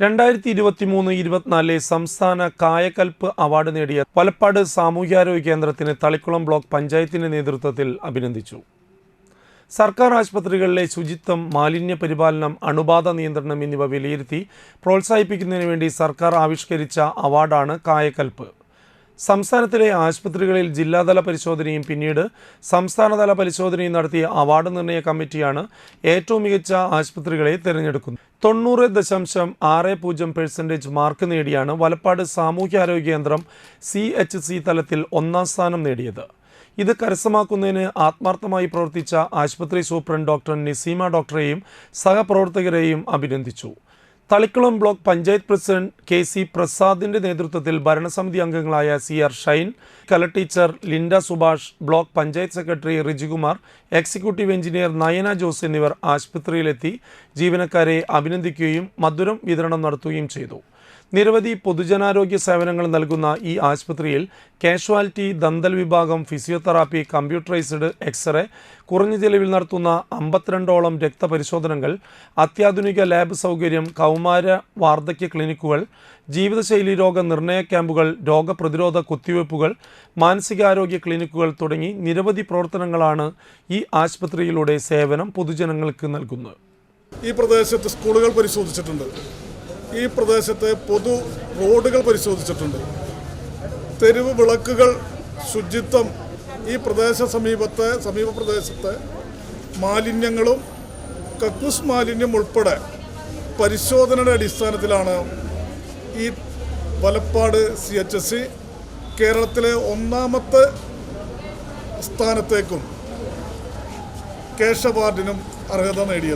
രണ്ടായിരത്തി ഇരുപത്തി മൂന്ന് ഇരുപത്തിനാലിലെ സംസ്ഥാന കായകൽപ്പ് അവാർഡ് നേടിയ പലപ്പാട് സാമൂഹ്യാരോഗ്യ കേന്ദ്രത്തിന് തളിക്കുളം ബ്ലോക്ക് പഞ്ചായത്തിന്റെ നേതൃത്വത്തിൽ അഭിനന്ദിച്ചു. സർക്കാർ ആശുപത്രികളിലെ ശുചിത്വം മാലിന്യ പരിപാലനം അണുബാധ നിയന്ത്രണം എന്നിവ വിലയിരുത്തി പ്രോത്സാഹിപ്പിക്കുന്നതിന് വേണ്ടി സർക്കാർ ആവിഷ്കരിച്ച അവാർഡാണ് കായകൽപ്പ്. സംസ്ഥാനത്തിലെ ആശുപത്രികളിൽ ജില്ലാതല പരിശോധനയും പിന്നീട് സംസ്ഥാനതല പരിശോധനയും നടത്തിയ അവാർഡ് നിർണയ കമ്മിറ്റിയാണ് ഏറ്റവും മികച്ച ആശുപത്രികളെ തിരഞ്ഞെടുക്കുന്നത്. തൊണ്ണൂറ് ദശാംശം ആറ് പൂജ്യം പെർസെന്റേജ് മാർക്ക് നേടിയാണ് വലപ്പാട് സാമൂഹ്യാരോഗ്യ കേന്ദ്രം സി എച്ച് സി തലത്തിൽ ഒന്നാം സ്ഥാനം നേടിയത്. ഇത് കരസ്ഥമാക്കുന്നതിന് ആത്മാർത്ഥമായി പ്രവർത്തിച്ച ആശുപത്രി സൂപ്രണ്ട് ഡോക്ടർ നിസീമ ഡോക്ടറെയും സഹപ്രവർത്തകരെയും അഭിനന്ദിച്ചു. Thalikulam block panchayat president K C പ്രസാദിന്റെ നേതൃത്വത്തിൽ ഭരണസമിതി അംഗങ്ങളായ C R Shine Kala teacher Linda Subhash block panchayat secretary Rijikumar executive engineer Nayana Jose എന്നിവർ ആശുപത്രിയിലെത്തി ജീവനക്കാരെ അഭിനന്ദിക്കുകയും മധുരം വിതരണം നടത്തുകയും ചെയ്തു. നിരവധി പൊതുജനാരോഗ്യ സേവനങ്ങൾ നൽകുന്ന ഈ ആശുപത്രിയിൽ കാഷ്വാലിറ്റി ദന്തൽ വിഭാഗം ഫിസിയോതെറാപ്പി കമ്പ്യൂട്ടറൈസ്ഡ് എക്സ്റേ കുറഞ്ഞ ചെലവിൽ നടത്തുന്ന അമ്പത്തിരണ്ടോളം രക്തപരിശോധനകൾ അത്യാധുനിക ലാബ് സൗകര്യം കൗമാര വാർദ്ധക്യ ക്ലിനിക്കുകൾ ജീവിതശൈലി രോഗ നിർണയ ക്യാമ്പുകൾ രോഗപ്രതിരോധ കുത്തിവയ്പ്പുകൾ മാനസികാരോഗ്യ ക്ലിനിക്കുകൾ തുടങ്ങി നിരവധി പ്രവർത്തനങ്ങളാണ് ഈ ആശുപത്രിയിലൂടെ സേവനം പൊതുജനങ്ങൾക്ക് നൽകുന്നത്. ഈ പ്രദേശത്ത് സ്കൂളുകൾ പരിശോധിച്ചിട്ടുണ്ട്. ഈ പ്രദേശത്തെ പൊതു റോഡുകൾ പരിശോധിച്ചിട്ടുണ്ട്. തെരുവ് വിളക്കുകൾ ശുചിത്വം ഈ പ്രദേശ സമീപത്തെ സമീപ പ്രദേശത്തെ മാലിന്യങ്ങളും കക്കൂസ് മാലിന്യം ഉൾപ്പെടെ പരിശോധനയുടെ അടിസ്ഥാനത്തിലാണ് ഈ Valappad C H S C കേരളത്തിലെ ഒന്നാമത്തെ സ്ഥാനത്തേക്കും കേശവാർഡിനും അർഹത നേടിയത്.